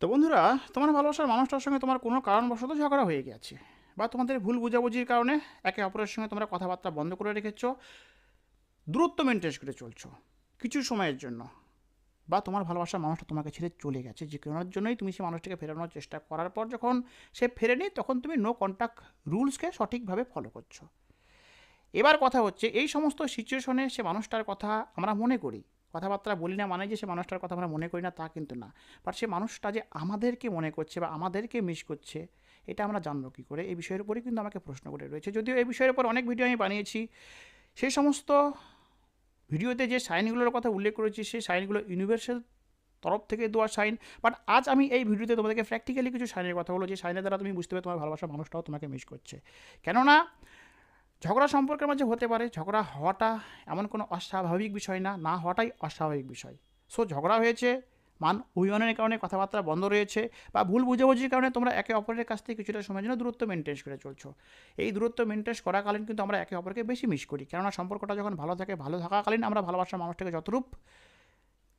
তো বন্ধুরা, তোমার ভালোবাসার মানুষটার সঙ্গে তোমার কোনো কারণবশত ঝগড়া হয়ে গেছে বা তোমাদের ভুল বোঝাবুঝির কারণে একে অপরের সঙ্গে তোমরা কথাবার্তা বন্ধ করে রেখেছ, দূরত্ব মেনটেন করে চলছো কিছু সময়ের জন্য বা তোমার ভালোবাসার মানুষটা তোমাকে ছেড়ে চলে গেছে যে কারণের জন্যই তুমি সেই মানুষটাকে ফেরানোর চেষ্টা করার পর যখন সে ফেরে ফেরেনি তখন তুমি নো কন্ট্যাক্ট রুলসকে সঠিকভাবে ফলো করছ। এবার কথা হচ্ছে, এই সমস্ত সিচুয়েশনে সে মানুষটার কথা আমরা মনে করি। কথাবার্তা বলি না মানে যে সে মানুষটার কথা আমরা মনে করি না, তা কিন্তু না। বাট সে মানুষটা যে আমাদেরকে মনে করছে বা আমাদেরকে মিস করছে, এটা আমরা জানব কী করে? এই বিষয়ের উপরেই কিন্তু আমাকে প্রশ্ন করে রয়েছে। যদিও এই বিষয়ের উপর অনেক ভিডিও আমি বানিয়েছি। সেই সমস্ত ভিডিওতে যে সাইনগুলোর কথা উল্লেখ করেছি সেই সাইনগুলো ইউনিভার্সাল তরফ থেকে দেওয়া সাইন। বাট আজ আমি এই ভিডিওতে তোমাদেরকে প্র্যাকটিক্যালি কিছু সাইনের কথা বলো যে সাইনের দ্বারা তুমি বুঝতে পারবে তোমার ভালোবাসা মানুষটাও তোমাকে মিস করছে। কেননা ঝগড়া সম্পর্কের মাঝে হতে পারে। ঝগড়া হওয়াটা এমন কোনো অস্বাভাবিক বিষয় না না হওয়াটাই অস্বাভাবিক বিষয়। সো ঝগড়া হয়েছে, মান অভিমানের কারণে কথাবার্তা বন্ধ রয়েছে বা ভুল বুঝাবুঝির কারণে তোমরা একে অপরের কাছ থেকে কিছুটা সময়ের জন্য দূরত্ব মেনটেন করে চলছো। এই দূরত্ব মেনটেন করাকালীন কিন্তু আমরা একে অপরকে বেশি মিস করি। কেননা সম্পর্কটা যখন ভালো থাকে, ভালো থাকাকালীন আমরা ভালোবাসার মানুষটাকে যতরূপ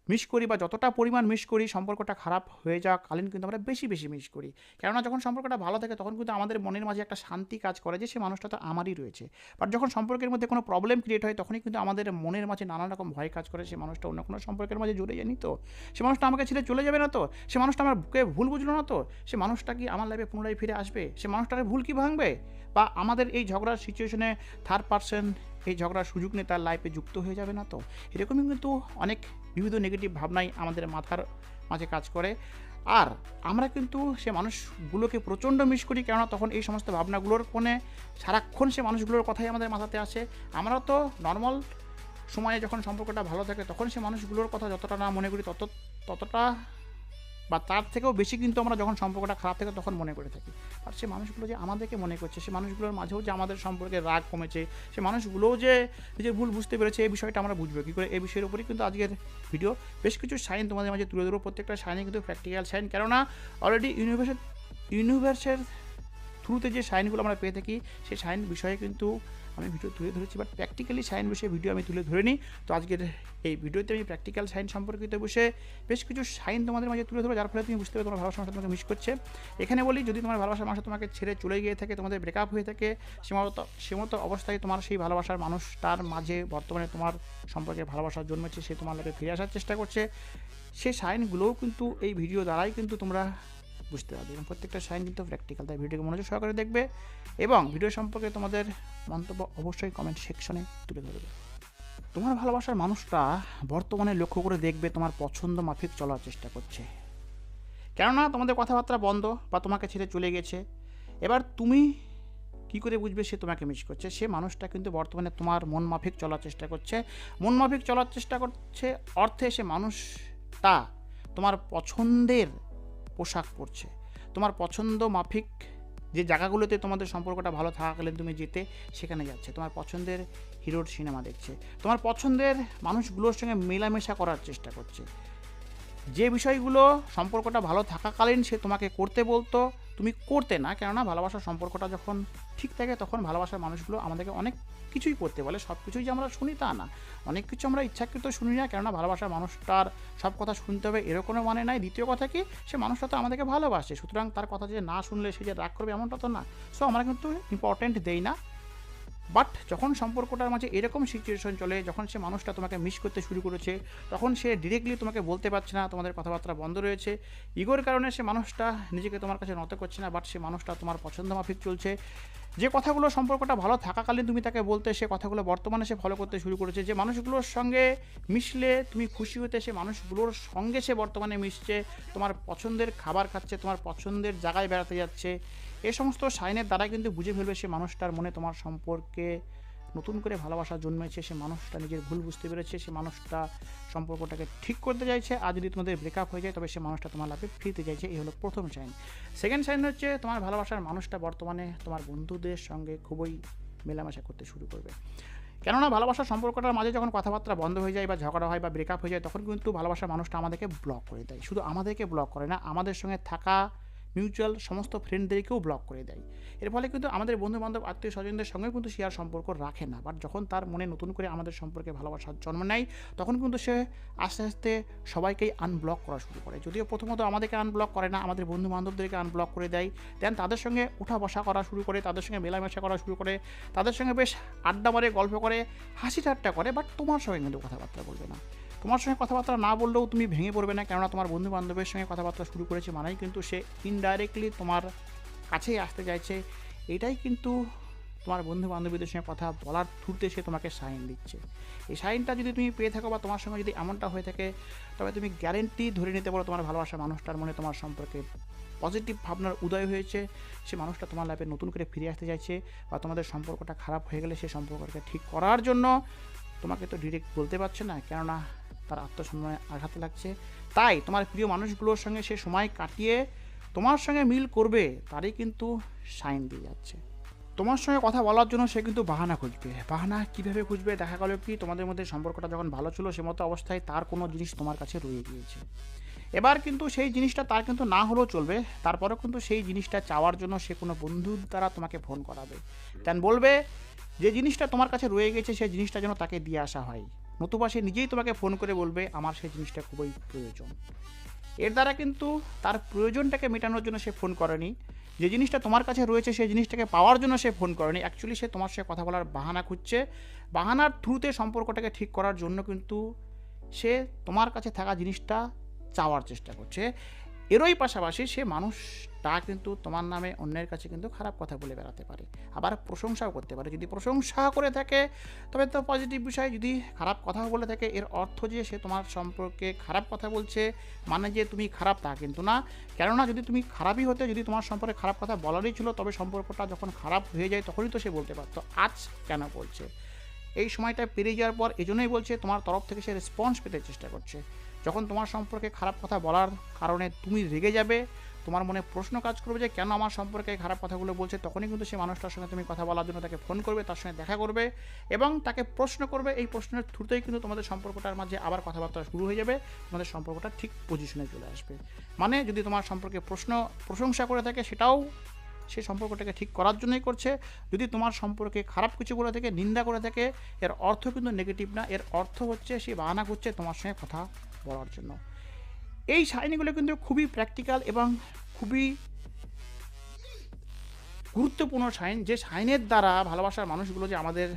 মিস করি বা যতটা পরিমাণ মিস করি, সম্পর্কটা খারাপ হয়ে যাওয়া কালীন কিন্তু আমরা বেশি বেশি মিস করি। কেননা যখন সম্পর্কটা ভালো থাকে, তখন কিন্তু আমাদের মনের মাঝে একটা শান্তি কাজ করে যে সে মানুষটা তো আমারই রয়েছে। বাট যখন সম্পর্কের মধ্যে কোনো প্রবলেম ক্রিয়েট হয়, তখনই কিন্তু আমাদের মনের মাঝে নানা রকম ভয় কাজ করে, সে মানুষটা অন্য কোনো সম্পর্কের মাঝে জড়ে জানি তো? সে মানুষটা আমাকে ছেড়ে চলে যাবে না তো? সে মানুষটা আমার বুকে ভুল বুঝলো না তো? সে মানুষটা কি আমার লাইফে পুনরায় ফিরে আসবে? সে মানুষটার ভুল কি ভাঙবে? বা আমাদের এই ঝগড়ার সিচুয়েশনে থার্ড পার্সন এই ঝগড়ার সুযোগ নিয়ে তার লাইফে যুক্ত হয়ে যাবে না তো? এরকমই কিন্তু অনেক বিবিধ নেগেটিভ ভাবনাই আমাদের মাথার মাঝে কাজ করে। আর আমরা কিন্তু সে মানুষগুলোকে প্রচণ্ড মিস করি, কেননা তখন এই সমস্ত ভাবনাগুলোর কোণে সারাক্ষণ সে মানুষগুলোর কথাই আমাদের মাথাতে আসে। আমরা তো নর্মাল সময়ে যখন সম্পর্কটা ভালো থাকে, তখন সে মানুষগুলোর কথা যতটা না মনে করি, তত, ততটা বা তার থেকেও বেশি কিন্তু আমরা যখন সম্পর্কটা খারাপ থাকে তখন মনে করে থাকি। আর সে মানুষগুলো যে আমাদেরকে মনে করছে, সে মানুষগুলোর মাঝেও যে আমাদের সম্পর্কে রাগ কমেছে, সে মানুষগুলোও যে নিজের ভুল বুঝতে পেরেছে, এই বিষয়টা আমরা বুঝব। কী করে? এই বিষয়ের উপরেই কিন্তু আজকের ভিডিও বেশ কিছু সাইন তোমাদের মাঝে তুলে ধরবো। প্রত্যেকটা সাইনে কিন্তু প্র্যাকটিক্যাল সাইন কেননা অলরেডি ইউনিভার্সের ইউনিভার্সের থ্রুতে যে সাইনগুলো আমরা পেয়ে থাকি সেই সাইন বিষয়ে কিন্তু আমি ভিডিও তুলে ধরেছি বাট প্র্যাকটিক্যালি সাইন বিষয়ে ভিডিও আমি তুলে ধরে নিই তো আজকের এই ভিডিওতে আমি প্র্যাকটিক্যাল সাইন সম্পর্কিত বসে বেশ কিছু সাইন তোমাদের মাঝে তুলে ধরো যার ফলে তুমি বুঝতে পারবে তোমার ভালোবাসার মানুষ তোমাকে মিস করছে। এখানে বলি, যদি তোমার ভালোবাসার মানুষ তোমাকে ছেড়ে চলে গিয়ে থাকে, তোমাদের ব্রেকআপ হয়ে থাকে সীমাবত সীমত অবস্থায় তোমার সেই ভালোবাসার মানুষটার মাঝে বর্তমানে তোমার সম্পর্কে ভালোবাসা জন্মেছে, সে তোমার লাইফে ফিরে আসার চেষ্টা করছে। সেই সাইনগুলোও কিন্তু এই ভিডিও দ্বারাই কিন্তু তোমরা বুঝতে পারবে এবং প্রত্যেকটা সাইন কিন্তু প্র্যাকটিক্যাল তাই ভিডিওকে মনোযোগ সহকারে দেখবে এবং ভিডিও সম্পর্কে তোমাদের মন্তব্য অবশ্যই কমেন্ট সেকশনে তুলে ধরবে। তোমার ভালোবাসার মানুষটা বর্তমানে লক্ষ্য করে দেখবে তোমার পছন্দ মাফিক চলার চেষ্টা করছে। কেননা তোমাদের কথাবার্তা বন্ধ বা তোমাকে ছেড়ে চলে গেছে। এবার তুমি কি করে বুঝবে সে তোমাকে মিস করছে? সে মানুষটা কিন্তু বর্তমানে তোমার মন মাফিক চলার চেষ্টা করছে। মন মাফিক চলার চেষ্টা করছে অর্থে সে মানুষটা তোমার পছন্দের পোশাক পরছে। তোমার পছন্দ মাফিক যে জায়গাগুলোতে তোমাদের সম্পর্কটা ভালো থাকলে তুমি যেতে, সেখানে যাচ্ছে। তোমার পছন্দের হিরোর সিনেমা দেখছে। তোমার পছন্দের মানুষগুলোর সঙ্গে মেলামেশা করার চেষ্টা করছে। যে বিষয়গুলো সম্পর্কটা ভালো থাকাকালীন সে তোমাকে করতে বলতো তুমি করতে না, কেননা ভালোবাসার সম্পর্কটা যখন ঠিক থাকে, তখন ভালোবাসার মানুষগুলো আমাদেরকে অনেক কিছুই করতে বলে। সব কিছুই যে আমরা শুনি তা না। অনেক কিছু আমরা ইচ্ছাকৃত শুনি না, কেননা ভালোবাসার মানুষটার সব কথা শুনতে হবে এরকমও মানে নাই। দ্বিতীয় কথা কি, সে মানুষটা তো আমাদেরকে ভালোবাসে, সুতরাং তার কথা যে না শুনলে সে যে রাগ করবে এমনটা তো না। সো আমরা কিন্তু ইম্পর্টেন্ট দেই না। বাট যখন সম্পর্কটার মাঝে এরকম সিচুয়েশন চলে, যখন সে মানুষটা তোমাকে মিস করতে শুরু করেছে, তখন সে ডিরেক্টলি তোমাকে বলতে পারছে না, তোমাদের কথাবার্তা বন্ধ রয়েছে। ইগোর কারণে সে মানুষটা নিজেকে তোমার কাছে নত করছে না বাট সে মানুষটা তোমার পছন্দ মাফিক চলছে। যে কথাগুলো সম্পর্কটা ভালো থাকাকালীন তুমি তাকে বলতে, সে কথাগুলো বর্তমানে সে ফলো করতে শুরু করেছে, যে মানুষগুলোর সঙ্গে মিশলে তুমি খুশি হতে, সে মানুষগুলোর সঙ্গে সে বর্তমানে মিশছে, তোমার পছন্দের খাবার খাচ্ছে, তোমার পছন্দের জায়গায় বেড়াতে যাচ্ছে, এ সমস্ত সাইনের দ্বারা কিন্তু বুঝে ফেলবে সে মানুষটার মনে তোমার সম্পর্কে নতুন করে ভালোবাসা জন্মেছে, সে মানুষটা নিজের ভুল বুঝতে পেরেছে, সে মানুষটা সম্পর্কটাকে ঠিক করতে চাইছে, আর যদি তোমাদের ব্রেকআপ হয়ে যায়, তবে সে মানুষটা তোমার লাভে ফিরতে চাইছে। এই হলো প্রথম সাইন সেকেন্ড সাইন হচ্ছে তোমার ভালোবাসার মানুষটা বর্তমানে তোমার বন্ধুদের সঙ্গে খুবই মেলামেশা করতে শুরু করবে। কেননা ভালোবাসার সম্পর্কটার মাঝে যখন কথাবার্তা বন্ধ হয়ে যায় বা ঝগড়া হয় বা ব্রেকআপ হয়ে যায়, তখন কিন্তু ভালোবাসার মানুষটা আমাদেরকে ব্লক করে দেয়। শুধু আমাদেরকে ব্লক করে না, আমাদের সঙ্গে থাকা মিউচুয়াল সমস্ত ফ্রেন্ডদেরকেও ব্লক করে দেয়। এর ফলে কিন্তু আমাদের বন্ধু বান্ধব আত্মীয় স্বজনদের সঙ্গে কিন্তু সে আর সম্পর্ক রাখে না। বাট যখন তার মনে নতুন করে আমাদের সম্পর্কে ভালোবাসার জন্ম নেয়, তখন কিন্তু সে আস্তে আস্তে সবাইকেই আনব্লক করা শুরু করে। যদিও প্রথমত আমাদেরকে আনব্লক করে না, আমাদের বন্ধু বান্ধবদেরকে আনব্লক করে দেয়। দেন তাদের সঙ্গে উঠা বসা করা শুরু করে, তাদের সঙ্গে মেলামেশা করা শুরু করে, তাদের সঙ্গে বেশ আড্ডা মারে, গল্প করে, হাসি ঠাট্টা করে। বাট তোমার সঙ্গে কিন্তু কথাবার্তা বলবে না। তোমার সঙ্গে কথাবার্তা না বললেও তুমি ভেঙে পড়বে না, কেননা তোমার বন্ধু বান্ধবের সঙ্গে কথাবার্তা শুরু করেছে মানেই কিন্তু সে ইনডাইরেক্টলি তোমার কাছেই আসতে চাইছে। এটাই কিন্তু তোমার বন্ধু বান্ধবীদের সঙ্গে কথা বলার থ্রুতে সে তোমাকে সাইন দিচ্ছে। এই সাইনটা যদি তুমি পেয়ে থাকো বা তোমার সঙ্গে যদি এমনটা হয়ে থাকে, তবে তুমি গ্যারেন্টি ধরে নিতে পারো তোমার ভালোবাসা মানুষটার মনে তোমার সম্পর্কে পজিটিভ ভাবনার উদয় হয়েছে। সে মানুষটা তোমার লাইফে নতুন করে ফিরে আসতে চাইছে বা তোমাদের সম্পর্কটা খারাপ হয়ে গেলে সে সম্পর্কটাকে ঠিক করার জন্য তোমাকে তো ডিরেক্ট বলতে পারছে না, কেননা তার আত্মসম্মানে আঘাত লাগছে। তাই তোমার প্রিয় মানুষগুলোর সঙ্গে সে সময় কাটিয়ে তোমার সঙ্গে মিল করবে, তারই কিন্তু সাইন দিয়ে যাচ্ছে। তোমার সঙ্গে কথা বলার জন্য সে কিন্তু বাহানা খুঁজবে। বাহানা কীভাবে খুঁজবে দেখা গেল কি তোমাদের মধ্যে সম্পর্কটা যখন ভালো ছিল সে মতো অবস্থায় তার কোনো জিনিস তোমার কাছে রয়ে গিয়েছে। এবার কিন্তু সেই জিনিসটা তার কিন্তু না হলেও চলবে। তারপরেও কিন্তু সেই জিনিসটা চাওয়ার জন্য সে কোনো বন্ধুর দ্বারা তোমাকে ফোন করাবে। দেন বলবে, যে জিনিসটা তোমার কাছে রয়ে গেছে সেই জিনিসটা যেন তাকে দিয়ে আসা হয়। নতুবা সে নিজেই তোমাকে ফোন করে বলবে, আমার সেই জিনিসটা খুবই প্রয়োজন। এর দ্বারা কিন্তু তার প্রয়োজনটাকে মেটানোর জন্য সে ফোন করেনি। যে জিনিসটা তোমার কাছে রয়েছে, সেই জিনিসটাকে পাওয়ার জন্য সে ফোন করেনি। অ্যাকচুয়ালি সে তোমার সাথে কথা বলার বাহানা খুঁজছে। বাহানার থ্রুতে সম্পর্কটাকে ঠিক করার জন্য কিন্তু সে তোমার কাছে থাকা জিনিসটা চাওয়ার চেষ্টা করছে। এরই পাশাপাশি সে মানুষটা কিন্তু তোমার নামে অন্যের কাছে কিন্তু খারাপ কথা বলে বেড়াতে পারে। আবার প্রশংসাও করতে পারে। যদি প্রশংসা করে থাকে, তবে তো পজিটিভ বিষয়। যদি খারাপ কথা বলে থাকে, এর অর্থ যে সে তোমার সম্পর্কে খারাপ কথা বলছে মানে যে তুমি খারাপ তা কিন্তু না। কেননা যদি তুমি খারাপই হতে, যদি তোমার সম্পর্কে খারাপ কথা বলারই ছিল, তবে সম্পর্কটা যখন খারাপ হয়ে যায়, তখনই তো সে বলতে পারতো, আজ কেন বলছে? এই সময়টা পেরিয়ে যাওয়ার পর এজন্যই বলছে, তোমার তরফ থেকে সে রেসপন্স পেতে চেষ্টা করছে। যখন তোমার সম্পর্কে খারাপ কথা বলার কারণে তুমি রেগে যাবে, তোমার মনে প্রশ্ন কাজ করবে যে কেন আমার সম্পর্কে খারাপ কথাগুলো বলছে, তখনই কিন্তু সেই মানুষটার সঙ্গে তুমি কথা বলার জন্য তাকে ফোন করবে, তার সঙ্গে দেখা করবে এবং তাকে প্রশ্ন করবে। এই প্রশ্নের থ্রুতেই কিন্তু তোমাদের সম্পর্কটার মাঝে আবার কথাবার্তা শুরু হয়ে যাবে, তোমাদের সম্পর্কটা ঠিক পজিশনে চলে আসবে। মানে যদি তোমার সম্পর্কে প্রশ্ন, প্রশংসা করে থাকে সেটাও সে সম্পর্কটাকে ঠিক করার জন্যই করছে। যদি তোমার সম্পর্কে খারাপ কিছু করে থাকে, নিন্দা করে থাকে, এর অর্থ কিন্তু নেগেটিভ না, এর অর্থ হচ্ছে সে বাহানা করছে তোমার সঙ্গে কথা বলার জন্য। এই সাইনগুলো কিন্তু খুবই প্র্যাকটিক্যাল এবং খুবই গুরুত্বপূর্ণ সাইন যে সাইনের দ্বারা ভালোবাসার মানুষগুলো যে আমাদের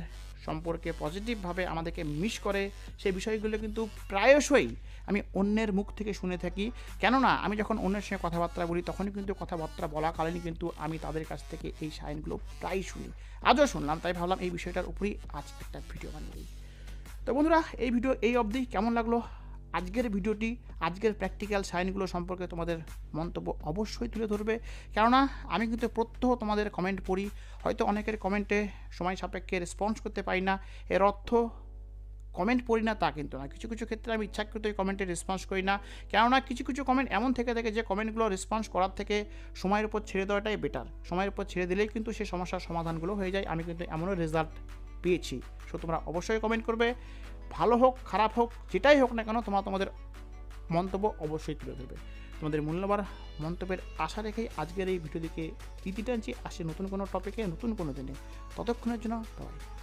সম্পর্কে পজিটিভভাবে আমাদেরকে মিস করে, সেই বিষয়গুলো কিন্তু প্রায়শই আমি অন্যের মুখ থেকে শুনে থাকি। কেননা, আমি যখন অন্যের সঙ্গে কথাবার্তা বলি, তখনই কিন্তু কথাবার্তা বলাকালীন কিন্তু আমি তাদের কাছ থেকে এই সাইনগুলো প্রায় শুনি। আজও শুনলাম, তাই ভাবলাম এই বিষয়টার উপরেই আজ একটা ভিডিও বানিয়ে দিই। তো বন্ধুরা, এই ভিডিও এই অবধি। কেমন লাগল? আজকের ভিডিওটি, আজকের প্র্যাকটিক্যাল সাইনগুলো সম্পর্কে তোমাদের মন্তব্য অবশ্যই তুলে ধরবে। কেননা, আমি কিন্তু প্রত্যহ তোমাদের কমেন্ট পড়ি। হয়তো অনেকের কমেন্টে সময় সাপেক্ষে রেসপন্স করতে পারি না। এর অর্থ কমেন্ট পড়ি না তা কিন্তু না। কিছু কিছু ক্ষেত্রে আমি ইচ্ছাকৃত এই কমেন্টে রেসপন্স করি না। কেননা, কিছু কিছু কমেন্ট এমন থেকে থাকে যে কমেন্টগুলো রেসপন্স করার থেকে সময়ের উপর ছেড়ে দেওয়াটাই বেটার সময়ের উপর ছেড়ে দিলেই কিন্তু সেই সমস্যার সমাধানগুলো হয়ে যায়। আমি কিন্তু এমনও রেজাল্ট পেয়েছি। সো তোমরা অবশ্যই কমেন্ট করবে। ভালো হোক, খারাপ হোক, যেটাই হোক না কেন তোমরা, তোমাদের মন্তব্য অবশ্যই তুলে ধরবে। তোমাদের মূল্যবান মন্তব্যের আশা রেখেই আজকের এই ভিডিও দিকে ইতি টানছি। আসে নতুন কোনো টপিকে নতুন কোনো দিনে। ততক্ষণের জন্য বাই